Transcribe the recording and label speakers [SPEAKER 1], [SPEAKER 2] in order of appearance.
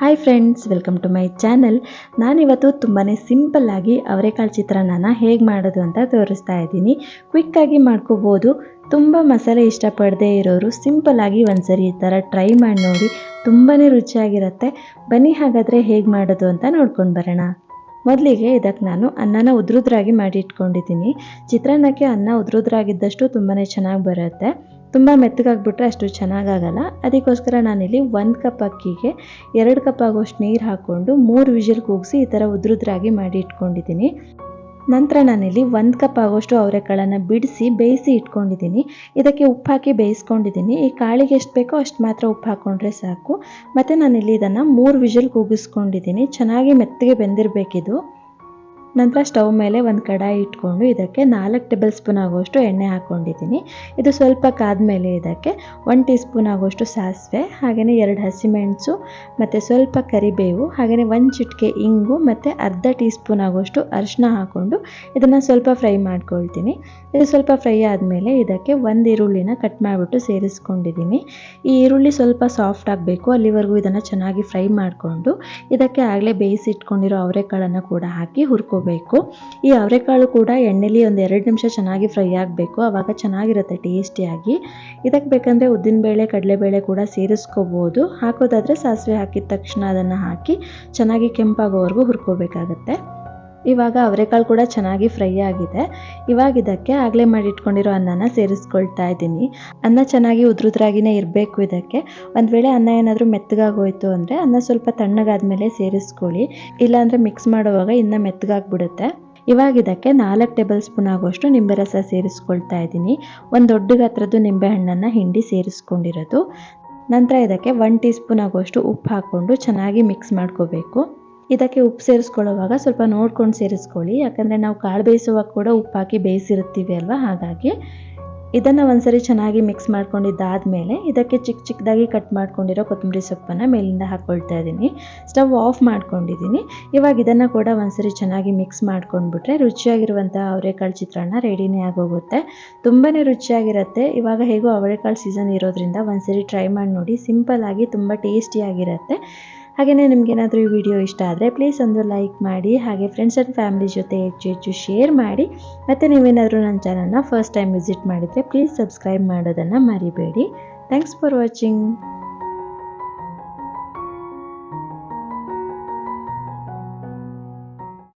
[SPEAKER 1] Hi friends welcome to my channel ನಾನಿವತ್ತು ತುಂಬಾ ಸಿಂಪಲ್ಲಾಗಿ ಅವರೆಕಾಳು ಚಿತ್ರಾನ್ನ ಹೇಗೆ ಮಾಡೋದು ಅಂತ ತೋರಿಸ್ತಾ ಇದ್ದೀನಿ. ಕ್ವಿಕ್ಕಾಗಿ ಮಾಡ್ಕೋಬೋದು. ತುಂಬ ಮಸಾಲೆ ಇಷ್ಟಪಡದೇ ಇರೋರು ಸಿಂಪಲ್ಲಾಗಿ ಒಂದ್ಸರಿ ಈ ಥರ ಟ್ರೈ ಮಾಡಿ ನೋಡಿ. ತುಂಬಾ ರುಚಿಯಾಗಿರುತ್ತೆ. ಬನ್ನಿ ಹಾಗಾದರೆ ಹೇಗೆ ಮಾಡೋದು ಅಂತ ನೋಡ್ಕೊಂಡು ಬರೋಣ. ಮೊದಲಿಗೆ ಇದಕ್ಕೆ ನಾನು ಅನ್ನನ ಉದ್ರುದ್ರಾಗಿ ಮಾಡಿ ಇಟ್ಕೊಂಡಿದ್ದೀನಿ. ಚಿತ್ರಾನ್ನಕ್ಕೆ ಅನ್ನ ಉದ್ರುದ್ರಾಗಿದ್ದಷ್ಟು ತುಂಬಾ ಚೆನ್ನಾಗಿ ಬರುತ್ತೆ. ತುಂಬ ಮೆತ್ತಗಾಗ್ಬಿಟ್ರೆ ಅಷ್ಟು ಚೆನ್ನಾಗಾಗಲ್ಲ. ಅದಕ್ಕೋಸ್ಕರ ನಾನಿಲ್ಲಿ ಒಂದು ಕಪ್ ಅಕ್ಕಿಗೆ ಎರಡು ಕಪ್ ಆಗೋಷ್ಟು ನೀರು ಹಾಕ್ಕೊಂಡು ಮೂರು ವಿಷಲ್ ಕೂಗಿಸಿ ಈ ಥರ ಉದ್ರುದ್ರಾಗಿ ಮಾಡಿ ಇಟ್ಕೊಂಡಿದ್ದೀನಿ. ನಂತರ ನಾನಿಲ್ಲಿ ಒಂದು ಕಪ್ ಆಗೋಷ್ಟು ಅವರೆಕಾಳನ್ನು ಬಿಡಿಸಿ ಬೇಯಿಸಿ ಇಟ್ಕೊಂಡಿದ್ದೀನಿ. ಇದಕ್ಕೆ ಉಪ್ಪು ಹಾಕಿ ಬೇಯಿಸ್ಕೊಂಡಿದ್ದೀನಿ. ಈ ಕಾಳಿಗೆ ಎಷ್ಟು ಬೇಕೋ ಅಷ್ಟು ಮಾತ್ರ ಉಪ್ಪು ಹಾಕ್ಕೊಂಡ್ರೆ ಸಾಕು. ಮತ್ತು ನಾನಿಲ್ಲಿ ಇದನ್ನು ಮೂರು ವಿಷಲ್ ಕೂಗಿಸ್ಕೊಂಡಿದ್ದೀನಿ. ಚೆನ್ನಾಗಿ ಮೆತ್ತಗೆ ಬೆಂದಿರಬೇಕಿದು. ನಂತರ ಸ್ಟವ್ ಮೇಲೆ ಒಂದು ಕಡಾಯಿ ಇಟ್ಕೊಂಡು ಇದಕ್ಕೆ ನಾಲ್ಕು ಟೇಬಲ್ ಸ್ಪೂನ್ ಆಗುವಷ್ಟು ಎಣ್ಣೆ ಹಾಕ್ಕೊಂಡಿದ್ದೀನಿ ಇದು ಸ್ವಲ್ಪ ಕಾದ್ಮೇಲೆ ಇದಕ್ಕೆ ಒನ್ ಟೀ ಸ್ಪೂನ್ ಆಗುವಷ್ಟು ಸಾಸಿವೆ ಹಾಗೆಯೇ ಎರಡು ಹಸಿಮೆಣಸು, ಮತ್ತು ಸ್ವಲ್ಪ ಕರಿಬೇವು ಹಾಗೆಯೇ ಒಂದು ಚಿಟಿಕೆ ಇಂಗು, ಮತ್ತು ಅರ್ಧ ಟೀ ಸ್ಪೂನ್ ಆಗುವಷ್ಟು ಅರಿಶಿನ ಹಾಕ್ಕೊಂಡು ಇದನ್ನು ಸ್ವಲ್ಪ ಫ್ರೈ ಮಾಡ್ಕೊಳ್ತೀನಿ. ಇದು ಸ್ವಲ್ಪ ಫ್ರೈ ಆದಮೇಲೆ ಇದಕ್ಕೆ ಒಂದು ಈರುಳ್ಳಿನ ಕಟ್ ಮಾಡಿಬಿಟ್ಟು ಸೇರಿಸ್ಕೊಂಡಿದ್ದೀನಿ. ಈ ಈರುಳ್ಳಿ ಸ್ವಲ್ಪ ಸಾಫ್ಟ್ ಆಗಬೇಕು, ಅಲ್ಲಿವರೆಗೂ ಇದನ್ನು ಚೆನ್ನಾಗಿ ಫ್ರೈ ಮಾಡಿಕೊಂಡು ಇದಕ್ಕೆ ಆಗಲೇ ಬೇಯಿಸಿಟ್ಕೊಂಡಿರೋ ಅವರೆಕಾಳನ್ನು ಕೂಡ ಹಾಕಿ ಹುರ್ಕೋಬೇಕು. ಈ ಅವರೆಕಾಳು ಕೂಡ ಎಣ್ಣೆಲಿ ಒಂದು ಎರಡು ನಿಮಿಷ ಚೆನ್ನಾಗಿ ಫ್ರೈ ಆಗಬೇಕು. ಆವಾಗ ಚೆನ್ನಾಗಿರುತ್ತೆ ಟೇಸ್ಟಿಯಾಗಿ ಇದಕ್ಕೆ ಬೇಕಂದರೆ ಉದ್ದಿನಬೇಳೆ ಕಡಲೆಬೇಳೆ ಕೂಡ ಸೇರಿಸ್ಕೋಬೋದು. ಹಾಕೋದಾದರೆ ಸಾಸಿವೆ ಹಾಕಿದ ತಕ್ಷಣ ಅದನ್ನು ಹಾಕಿ ಚೆನ್ನಾಗಿ ಕೆಂಪಾಗೋವರೆಗೂ ಹುರ್ಕೋಬೇಕಾಗತ್ತೆ. ಇವಾಗ ಅವರೆಕಾಳು ಕೂಡ ಚೆನ್ನಾಗಿ ಫ್ರೈ ಆಗಿದೆ. ಇವಾಗ ಇದಕ್ಕೆ ಆಗಲೇ ಮಾಡಿಟ್ಕೊಂಡಿರೋ ಅನ್ನನ ಸೇರಿಸ್ಕೊಳ್ತಾ ಇದ್ದೀನಿ. ಅನ್ನ ಚೆನ್ನಾಗಿ ಉದ್ರುದ್ರಾಗಿನೇ ಇರಬೇಕು ಇದಕ್ಕೆ. ಒಂದು ವೇಳೆ ಅನ್ನ ಏನಾದರೂ ಮೆತ್ತಗಾಗೋಯ್ತು ಅಂದರೆ ಅನ್ನ ಸ್ವಲ್ಪ ತಣ್ಣಗಾದ್ಮೇಲೆ ಸೇರಿಸ್ಕೊಳ್ಳಿ. ಇಲ್ಲಾಂದರೆ ಮಿಕ್ಸ್ ಮಾಡುವಾಗ ಇನ್ನೂ ಮೆತ್ತಗಾಗ್ಬಿಡುತ್ತೆ. ಇವಾಗ ಇದಕ್ಕೆ ನಾಲ್ಕು ಟೇಬಲ್ ಸ್ಪೂನ್ ಆಗುವಷ್ಟು ನಿಂಬೆ ರಸ ಸೇರಿಸ್ಕೊಳ್ತಾ ಇದ್ದೀನಿ. ಒಂದು ದೊಡ್ಡ ಗಾತ್ರದ್ದು ನಿಂಬೆ ಹಣ್ಣನ್ನು ಹಿಂಡಿ ಸೇರಿಸ್ಕೊಂಡಿರೋದು. ನಂತರ ಇದಕ್ಕೆ ಒನ್ ಟೀ ಸ್ಪೂನ್ ಆಗುವಷ್ಟು ಉಪ್ಪು ಹಾಕ್ಕೊಂಡು ಚೆನ್ನಾಗಿ ಮಿಕ್ಸ್ ಮಾಡ್ಕೋಬೇಕು. ಇದಕ್ಕೆ ಉಪ್ಪು ಸೇರಿಸ್ಕೊಳ್ಳೋವಾಗ ಸ್ವಲ್ಪ ನೋಡ್ಕೊಂಡು ಸೇರಿಸ್ಕೊಳ್ಳಿ. ಯಾಕಂದರೆ ನಾವು ಕಾಳು ಬೇಯಿಸುವಾಗ ಕೂಡ ಉಪ್ಪು ಹಾಕಿ ಬೇಯಿಸಿರ್ತೀವಿ ಅಲ್ವಾ? ಹಾಗಾಗಿ ಇದನ್ನು ಒಂದ್ಸರಿ ಚೆನ್ನಾಗಿ ಮಿಕ್ಸ್ ಮಾಡ್ಕೊಂಡಿದ್ದಾದಮೇಲೆ ಇದಕ್ಕೆ ಚಿಕ್ಕ ಚಿಕ್ಕದಾಗಿ ಕಟ್ ಮಾಡ್ಕೊಂಡಿರೋ ಕೊತ್ತಂಬರಿ ಸೊಪ್ಪನ್ನು ಮೇಲಿಂದ ಹಾಕ್ಕೊಳ್ತಾ ಇದ್ದೀನಿ. ಸ್ಟವ್ ಆಫ್ ಮಾಡ್ಕೊಂಡಿದ್ದೀನಿ. ಇವಾಗ ಇದನ್ನು ಕೂಡ ಒಂದ್ಸರಿ ಚೆನ್ನಾಗಿ ಮಿಕ್ಸ್ ಮಾಡ್ಕೊಂಡ್ಬಿಟ್ರೆ ರುಚಿಯಾಗಿರುವಂಥ ಅವರೆಕಾಳು ಚಿತ್ರಾನ್ನ ರೆಡಿನೇ ಆಗೋಗುತ್ತೆ. ತುಂಬಾ ರುಚಿಯಾಗಿರುತ್ತೆ. ಇವಾಗ ಹೇಗೋ ಅವರೆಕಾಳು ಸೀಸನ್ ಇರೋದ್ರಿಂದ ಒಂದ್ಸರಿ ಟ್ರೈ ಮಾಡಿ ನೋಡಿ. ಸಿಂಪಲ್ಲಾಗಿ ತುಂಬ ಟೇಸ್ಟಿಯಾಗಿರುತ್ತೆ ಹಾಗೆಯೇ ನಿಮಗೇನಾದರೂ ಈ ವಿಡಿಯೋ ಇಷ್ಟ ಆದರೆ ಪ್ಲೀಸ್ ಒಂದು ಲೈಕ್ ಮಾಡಿ, ಹಾಗೆ ಫ್ರೆಂಡ್ಸ್ ಆ್ಯಂಡ್ ಫ್ಯಾಮಿಲಿ ಜೊತೆ ಹೆಚ್ಚು ಹೆಚ್ಚು ಶೇರ್ ಮಾಡಿ. ಮತ್ತು ನೀವೇನಾದರೂ ನನ್ನ ಚಾನಲ್ನ ಫಸ್ಟ್ ಟೈಮ್ ವಿಸಿಟ್ ಮಾಡಿದರೆ ಪ್ಲೀಸ್ ಸಬ್ಸ್ಕ್ರೈಬ್ ಮಾಡೋದನ್ನು ಮರಿಬೇಡಿ. Thanks for watching